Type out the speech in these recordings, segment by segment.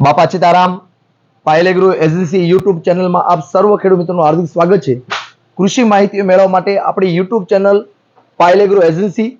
બાપા Sitaram, પાયલેગ્રુ agency YouTube ચેનલમાં આપ સર્વ ખેડૂત મિત્રોનું હાર્દિક સ્વાગત છે. કૃષિ માહિતી મેળવવા માટે આપણી યુટ્યુબ ચેનલ પાયલેગ્રુ એજન્સી,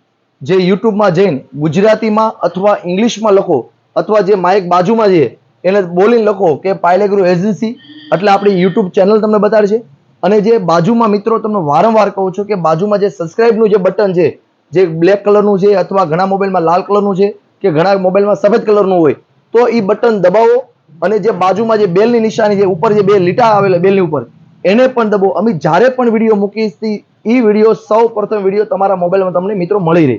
જે યુટ્યુબમાં જઈને ગુજરાતીમાં અથવા ઇંગ્લિશમાં લખો અથવા જે માઇક બાજુમાં છે, એને બોલીને લખો કે પાયલેગ્રુ એજન્સી એટલે આપણી યુટ્યુબ ચેનલ તમને બતાડશે અને જે બાજુમાં મિત્રો તમને વારંવાર કહું છું કે બાજુમાં જે સબસ્ક્રાઇબનું જે બટન છે, જે બ્લેક કલરનું છે અથવા ઘણા મોબાઈલમાં લાલ કલરનું છે કે ઘણા મોબાઈલમાં સફેદ કલરનું હોય તો એ બટન દબાવો અને જે બાજુમાં જે બેલની નિશાની છે, ઉપર જે બે લીટા આવેલા બેલની ઉપર, એને પણ દબાવો અમે જ્યારે પણ વીડિયો મૂકીશ એ વીડિયો સૌ પ્રથમ વીડિયો તમારા મોબાઈલમાં તમને મિત્રો મળી રહે.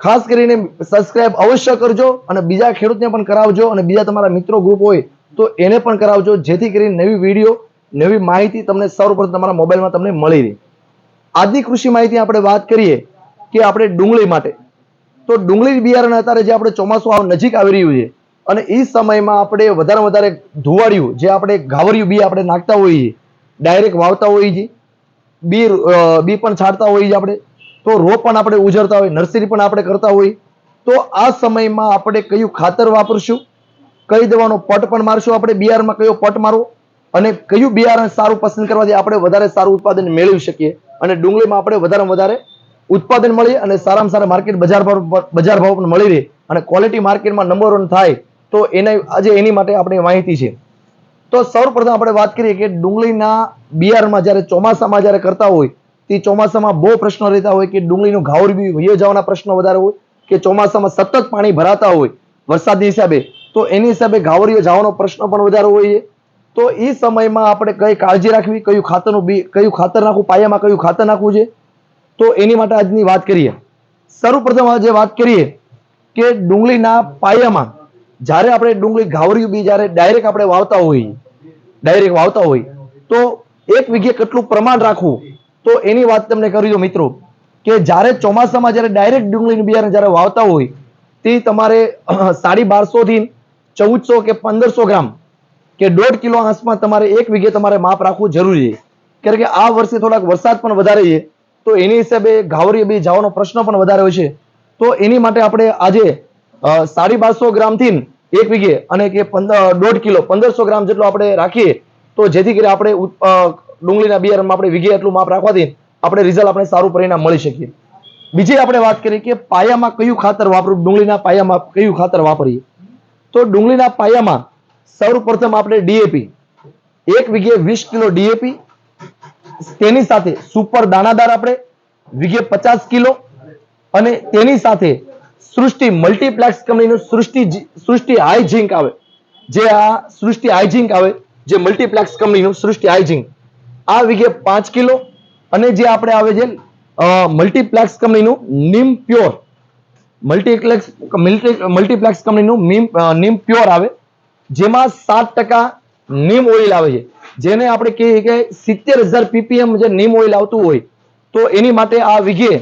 ખાસ કરીને સબસ્ક્રાઇબ અવશ્ય કરજો અને બીજા ખેડૂતને પણ કરાવજો અને બીજા તમારા મિત્રો ગ્રુપ હોય તો એને પણ કરાવજો, જેથી કરીને નવી વીડિયો, નવી માહિતી તમને સૌપ્રથમ તમારા મોબાઈલમાં તમને મળી રહે. આજની કૃષિ માહિતી આપણે વાત કરીએ કે આપણે ડુંગળી માટે. તો ડુંગળી બિયારણ અત્યારે જે આપણે ચોમાસું આવ નજીક આવી રહ્યું છે અને એ સમયમાં આપણે વધારે વધારે ધુવાડિયું, જે આપણે ઘાવરિયું બી આપણે નાખતા હોઈએ ડાયરેક્ટ વાવતા હોઈએ છીએ, બી બી પણ છાંટતા હોઈએ છીએ આપણે, તો રોપ પણ આપણે ઉજરતા હોય, નર્સરી પણ આપણે કરતા હોઈએ, તો આ સમયમાં આપણે કયું ખાતર વાપરશું, કઈ દવાનો પટ પણ મારશું આપણે, બિયારણમાં કયો પટ મારવો, અને કયું બિયારણ સારું પસંદ કરવાથી આપણે વધારે સારું ઉત્પાદન મેળવી શકીએ, અને ડુંગળીમાં આપણે વધારે વધારે ઉત્પાદન મળીએ અને સારામાં સારા માર્કેટ બજાર ભાવ બજાર ભાવ પણ મળી રહે, અને ક્વોલિટી માર્કેટમાં નંબર વન થાય તો એના આજે એની માટે આપણે માહિતી છે. તો સૌપ્રથમ આપણે વાત કરીએ કે ડુંગળીના બિયારણમાં જ્યારે ચોમાસામાં જ્યારે કરતા હોય, તે ચોમાસામાં બહુ પ્રશ્નો રહેતા હોય કે ડુંગળીનું ઘાવર બી વયો જવાના પ્રશ્નો વધારે હોય કે ચોમાસામાં સતત પાણી ભરાતા હોય વરસાદની હિસાબે, તો એની હિસાબે ઘાવરીઓ જવાનો પ્રશ્ન પણ વધારે હોય છે. તો એ સમયમાં આપણે કઈ કાળજી રાખવી, કયું ખાતરનું બી, કયું ખાતર નાખવું, પાયામાં કયું ખાતર નાખવું છે? તો એની માટે આજની વાત કરીએ. સર્વપ્રથમ આજે વાત કરીએ કે ડુંગળીના પાયામાં જ્યારે આપણે ડુંગળી ઘાવરિયું બી જ્યારે ડાયરેક્ટ આપણે વાવતા હોઈએ ડાયરેક્ટ વાવતા હોય, તો એક વીઘે કેટલું પ્રમાણ રાખવું? તો એની વાત તમને કરી દો મિત્રો, કે જ્યારે ચોમાસામાં જ્યારે ડાયરેક્ટ ડુંગળીનું બિયારણ જ્યારે વાવતા હોય, તે તમારે સાડી બારસોથી ચૌદસો કે પંદરસો ગ્રામ કે દોઢ કિલો આંસમાં તમારે એક વીઘે તમારે માપ રાખવું જરૂરી છે. કારણ કે આ વર્ષે થોડાક વરસાદ પણ વધારે છે, તો એની હિસાબે ઘાવરી બી જવાનો પ્રશ્ન પણ વધારે હોય છે. તો એની માટે આપણે આજે સાડી બારસો ગ્રામથી એક વીઘે અને કે દોઢ કિલો, પંદરસો ગ્રામ જેટલું આપણે રાખીએ, તો જેથી કરી આપણે ડુંગળીના બિયારણમાં આપણે વીઘે એટલું માપ રાખવાથી આપણે રિઝલ્ટ આપણે સારું પરિણામ મળી શકીએ. બીજી આપણે વાત કરીએ કે પાયામાં કયું ખાતર વાપરવું? ડુંગળીના પાયામાં કયું ખાતર વાપરીએ? તો ડુંગળીના પાયામાં સૌપ્રથમ આપણે ડીએપી એક વીઘે વીસ કિલો ડીએપી તેની સાથે સુપર દાણાદાર આપણે વીઘે પચાસ કિલો અને તેની સાથે સૃષ્ટિ મલ્ટીપ્લેક્સ કંપનીનું સૃષ્ટિ સૃષ્ટિ હાઈ આવે. જે આ સૃષ્ટિ હાઈ આવે, જે મલ્ટીપ્લેક્સ કંપનીનું સૃષ્ટિ હાઈ આ વીઘે પાંચ કિલો, અને જે આપણે આવે છે મલ્ટીપ્લેક્સ કંપનીનું નીમ પ્યોર. મલ્ટીપ્લેક્સ મલ્ટીપ્લેક્સ કંપનીનું નીમ નીમ પ્યોર આવે, જેમાં સાત ટકા નીમ ઓઇલ આવે છે. જેને આપણે કહીએ કે સિત્તેર હજાર પીપીએમ જે નીમ ઓઇલ આવતું હોય, તો એની માટે આ વીઘે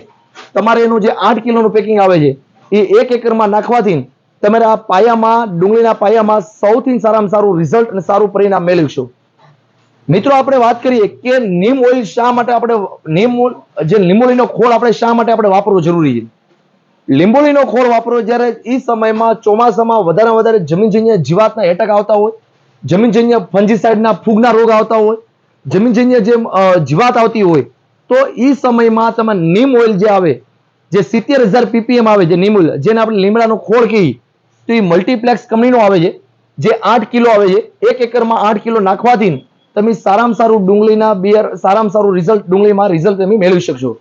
તમારે એનું જે આઠ કિલોનું પેકિંગ આવે છે એ એક એકરમાં નાખવાથી તમારે આ પાયામાં, ડુંગળીના પાયામાં સૌથી સારામાં સારું રિઝલ્ટ અને સારું પરિણામ મેળવશો. મિત્રો, આપણે વાત કરીએ કે નીમ ઓઇલ શા માટે આપણે નીમ જે લીંબોળીનો ખોળ આપણે શા માટે આપણે વાપરવો જરૂરી છે? લીંબોળીનો ખોળ વાપરો જ્યારે એ સમયમાં ચોમાસામાં વધારે વધારે જમીનજન્ય જીવાતના એટક આવતા હોય, જમીનજન્ય ફંજીસાઇડના ફૂગના રોગ આવતા હોય, જમીનજન્ય જે જીવાત આવતી હોય, તો એ સમયમાં તમે નીમ ઓઇલ જે આવે જે સિત્તેર હજાર પીપીએમ આવે છે નિમૂલ જેને આપણે લીમડાનો ખોળ કહીએ, તો એ મલ્ટીપ્લેક્સ કંપનીનો આવે છે, જે આઠ કિલો આવે છે, એક એકરમાં આઠ કિલો નાખવાથી તમે સારામાં સારું ડુંગળીના બિયર, સારામાં સારું રિઝલ્ટ ડુંગળીમાં રિઝલ્ટ તમે મેળવી શકશો.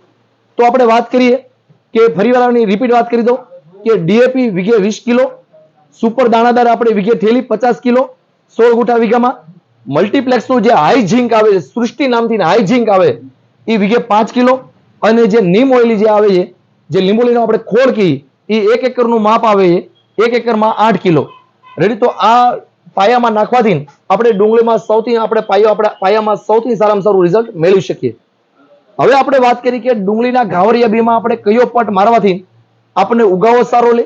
તો આપણે વાત કરીએ કે ફરીવાળાની રિપીટ વાત કરી દો કે ડીએપી વીઘે વીસ કિલો સુપર દાણાદાર આપણે વીઘે થેલી પચાસ કિલો, સોળ ગુઠા વીઘામાં મલ્ટીપ્લેક્સનું જે હાઈ ઝીંક આવે છે, સૃષ્ટિ નામથી હાઈ ઝીંક આવે, એ વીઘે પાંચ કિલો, અને જે નીમ ઓઇલી જે આવે છે જે લીંબોળીનો આપણે ખોળ કહી એ એક એકરનું માપ આવે, એક એકરમાં આઠ કિલો. રેડી તો આ પાયામાં નાખવાથી આપણે ડુંગળીમાં સૌથી આપણે પાયો, આપણે પાયામાં સૌથી સારામાં સારું રિઝલ્ટ મેળવી શકીએ. હવે આપણે વાત કરી કે ડુંગળીના ઘાવરિયા બીમાં આપણે કયો પટ મારવાથી આપણને ઉગાવો સારો લે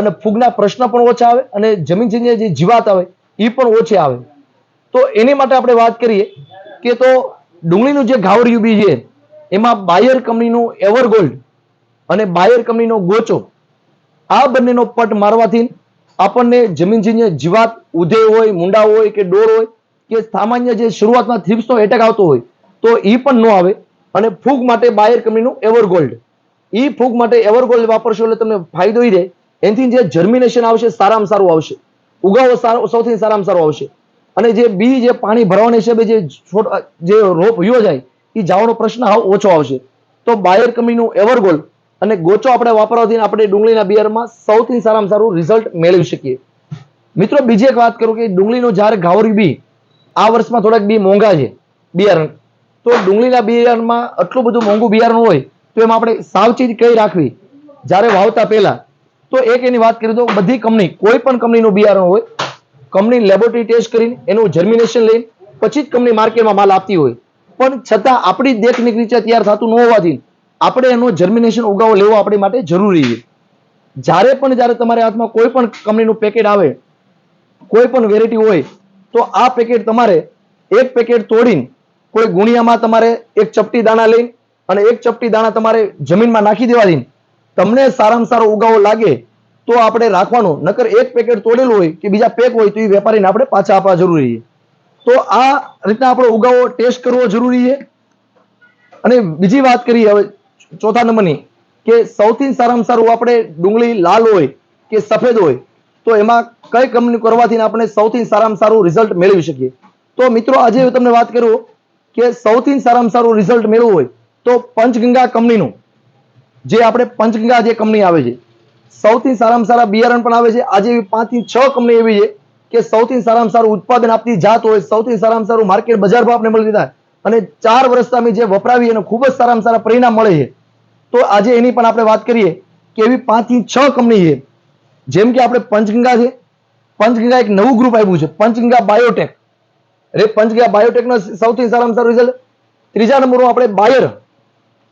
અને ફૂગના પ્રશ્ન પણ ઓછા આવે અને જમીન જન્ય જે જીવાત આવે એ પણ ઓછી આવે. તો એની માટે આપણે વાત કરીએ કે તો ડુંગળીનું જે ઘાવરિયું બી છે, એમાં બાયર કંપનીનું એવરગોલ્ડ અને બાયર કંપનીનો ગોચો આ બંનેનો પટ મારવાથી આપણને જમીન જીને જીવાત, ઉધે હોય, મુંડા હોય કે ડોર હોય કે સામાન્ય જે શરૂઆતમાં થ્રિપ્સનો એટેક આવતો હોય તો એ પણ ન આવે અને ફૂગ માટે બાયર કંપનીનું એવરગોલ્ડ એ ફૂગ માટે એવરગોલ્ડ વાપરશો એટલે તમને ફાયદો રહે. એનાથી જે જર્મિનેશન આવશે સારામાં સારું આવશે. ઉગાવો સારો, સૌથી સારામાં સારો આવશે. અને જે બી જે પાણી ભરવાના હિસાબે જે જે રોપ યોજાય એ જવાનો પ્રશ્ન હાવ ઓછો આવશે. તો બાયર કંપનીનું એવરગોલ્ડ અને ગોચો આપણે વાપરવાથી આપણે ડુંગળીના બિયરમાં સૌથી સારામાં સારું રિઝલ્ટ મેળવી શકીએ. મિત્રો, બીજી એક વાત કરું કે ડુંગળીનું જ્યારે ઘાવરી બી, આ વર્ષમાં થોડાક બી મોંઘા છે બિયારણ. તો ડુંગળીના બિયારણમાં આટલું બધું મોંઘું બિયારણ હોય, તો એમાં આપણે સાવચેતી કઈ રાખવી? જ્યારે વાવતા પહેલા, તો એક એની વાત કરી તો બધી કંપની, કોઈ પણ કંપનીનું બિયારણ હોય, કંપની લેબોરેટરી ટેસ્ટ કરીને એનું જર્મિનેશન લઈને, પછી જ કંપની માર્કેટમાં માલ આપતી હોય. પણ છતાં આપણી દેખની નીચે તૈયાર થતું ન હોવાથી આપણે એનો જર્મિનેશન ઉગાવો લેવો આપણી માટે જરૂરી છે. જ્યારે પણ જ્યારે તમારા હાથમાં કોઈ પણ કંપનીનું પેકેટ આવે, કોઈ પણ વેરાયટી હોય, તો આ પેકેટ તમારે એક પેકેટ તોડીને કોઈ ગુણિયામાં તમારે એક ચપટી દાણા લઈને અને એક ચપટી દાણા તમારે જમીનમાં નાખી દેવા તમને સારામાં સારો ઉગાવો લાગે, તો આપણે રાખવાનું. નકર એક પેકેટ તોડેલું હોય કે બીજા પેક હોય તો એ વેપારીને આપણે પાછા આપવા જરૂરી છે. તો આ રીતના આપણો ઉગાવો ટેસ્ટ કરવો જરૂરી છે. અને બીજી વાત કરીએ હવે ચોથા નંબરની, કે સૌથી સારામાં સારું આપણે ડુંગળી લાલ હોય કે સફેદ હોય, તો એમાં કઈ કંપની કરવાથી આપણે સૌથી સારામાં સારું રિઝલ્ટ મેળવી શકીએ? તો મિત્રો, આજે હું તમને વાત કરું કે સૌથી સારામાં સારું રિઝલ્ટ મેળવવું હોય તો પંચગંગા કંપનીનું, જે આપણે પંચગંગા જે કંપની આવે છે, સૌથી સારામાં સારા બિયારણ પણ આવે છે, આજે એવી પાંચથી છ કંપની એવી છે કે સૌથી સારામાં સારું ઉત્પાદન આપતી જાત હોય, સૌથી સારામાં સારું માર્કેટ બજાર ભાવ આપણે મળી થાય અને ચાર વર્ષથી અમે જે વપરાવી અને ખૂબ જ સારામાં સારા પરિણામ મળે છે તો આજે એની પણ આપણે વાત કરીએ કે એવી પાંચથી છ કંપની છે. જેમ કે આપણે પંચગંગા છે. પંચગંગા એક નવું ગ્રુપ આવ્યું છે. પંચગંગા બાયોટેક એટલે પંચગંગા બાયોટેકનો સૌથી સારામાં સારું રિઝલ્ટ ત્રીજા નંબરનું આપણે બાયર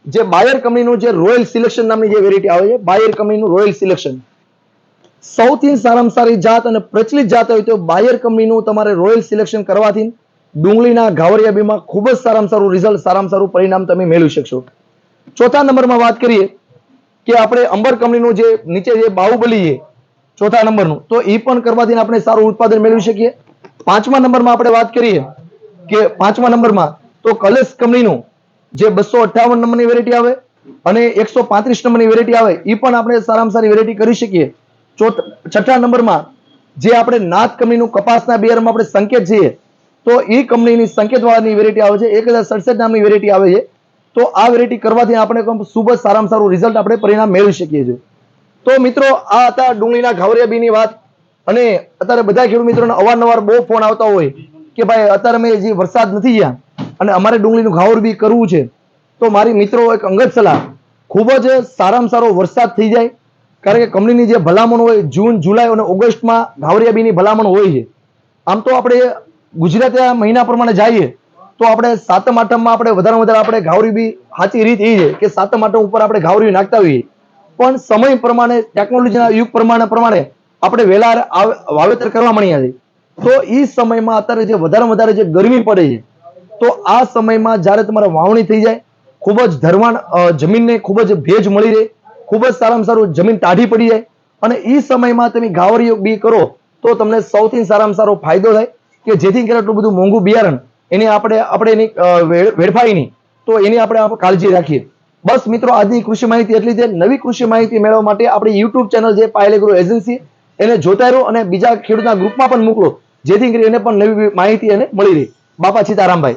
જે બાયર કંપનીનું જે રોયલ સિલેક્શન નામની જે વેરાયટી આવે છે બાયર કંપનીનું રોયલ સિલેક્શન સૌથી સારામાં સારી જાત અને પ્રચલિત જાત હોય તો બાયર કંપનીનું તમારે રોયલ સિલેક્શન કરવાથી ડુંગળીના ઘાવરિયા બીમાં ખૂબ જ સારામાં સારું રિઝલ્ટ સારામાં સારું પરિણામ તમે મેળવી શકશો. ચોથા નંબરમાં વાત કરીએ કે આપણે અંબર કંપનીનું જે નીચે જે બાહુબલી છે, ચોથા નંબરનું, તો એ પણ કરવાથી આપણે સારું ઉત્પાદન મેળવી શકીએ. પાંચમા નંબરમાં આપણે વાત કરીએ કે પાંચમા નંબરમાં તો કલેશ કંપનીનું જે બસો અઠ્ઠાવન નંબરની વેરાયટી આવે અને એકસો પાંત્રીસ નંબરની વેરાયટી આવે એ પણ આપણે સારામાં સારી વેરાયટી કરી શકીએ. ચોથ, છઠ્ઠા નંબરમાં જે આપણે નાથ કંપનીનું કપાસના બિયારમાં આપણે સંકેત છીએ, તો એ કંપનીની સંકેતવાળાની વેરાયટી આવે છે. એક હજાર સડસઠ નામની વેરાયટી આવે છે. તો આ વેરાયટી કરવાથી આપણે ખૂબ જ સારામાં સારું રિઝલ્ટ આપણે પરિણામ મેળવી શકીએ છીએ. તો મિત્રો, આ હતા ડુંગળીના ઘાવરિયા બીની વાત. અને અત્યારે બધા ખેડૂત મિત્રોને અવારનવાર બહુ ફોન આવતા હોય કે ભાઈ, અત્યારે અમે જે વરસાદ નથી ગયા અને અમારે ડુંગળીનું ઘાવર બી કરવું છે. તો મારી મિત્રો એક અંગત સલાહ. ખૂબ જ સારામાં સારો વરસાદ થઈ જાય. કારણ કે કંપનીની જે ભલામણ હોય, જૂન, જુલાઈ અને ઓગસ્ટમાં ઘાવરિયા બીની ભલામણ હોય છે. આમ તો આપણે ગુજરાત મહિના પ્રમાણે જઈએ. તો આપણે સાતમ આઠમમાં આપણે વધારે વધારે આપણે ઘાવરી બી સાચી રીત એ છે કે સાતમ આઠમ ઉપર આપણે ઘાવરી નાખતા હોઈએ. પણ સમય પ્રમાણે ટેકનોલોજીના યુગ પ્રમાણે પ્રમાણે આપણે વહેલા વાવેતર કરવા માંડ્યા છે તો એ સમયમાં અત્યારે જે વધારે વધારે જે ગરમી પડે છે, તો આ સમયમાં જ્યારે તમારે વાવણી થઈ જાય, ખૂબ જ ધરવાણ જમીનને ખૂબ જ ભેજ મળી રહે, ખૂબ જ સારામાં સારું જમીન ટાઢી પડી જાય અને એ સમયમાં તમે ગાવરીઓ બી કરો તો તમને સૌથી સારામાં સારો ફાયદો થાય કે જેથી કરીને એટલું બધું મોંઘું બિયારણ એની આપણે આપણે એની અ, વેડફાઈ નહીં. તો એની આપણે કાળજી રાખીએ. બસ મિત્રો આજની કૃષિ માહિતી એટલી છે નવી કૃષિ માહિતી મેળવવા માટે આપણી યુટ્યુબ ચેનલ જે પાયલેગ્રો એજન્સી એને જોતા રહો અને બીજા ખેડૂતના ગ્રુપમાં પણ મોકલો. જેથી કરીને પણ નવી માહિતી એને મળી રહે. બાપા સીતારામભાઈ.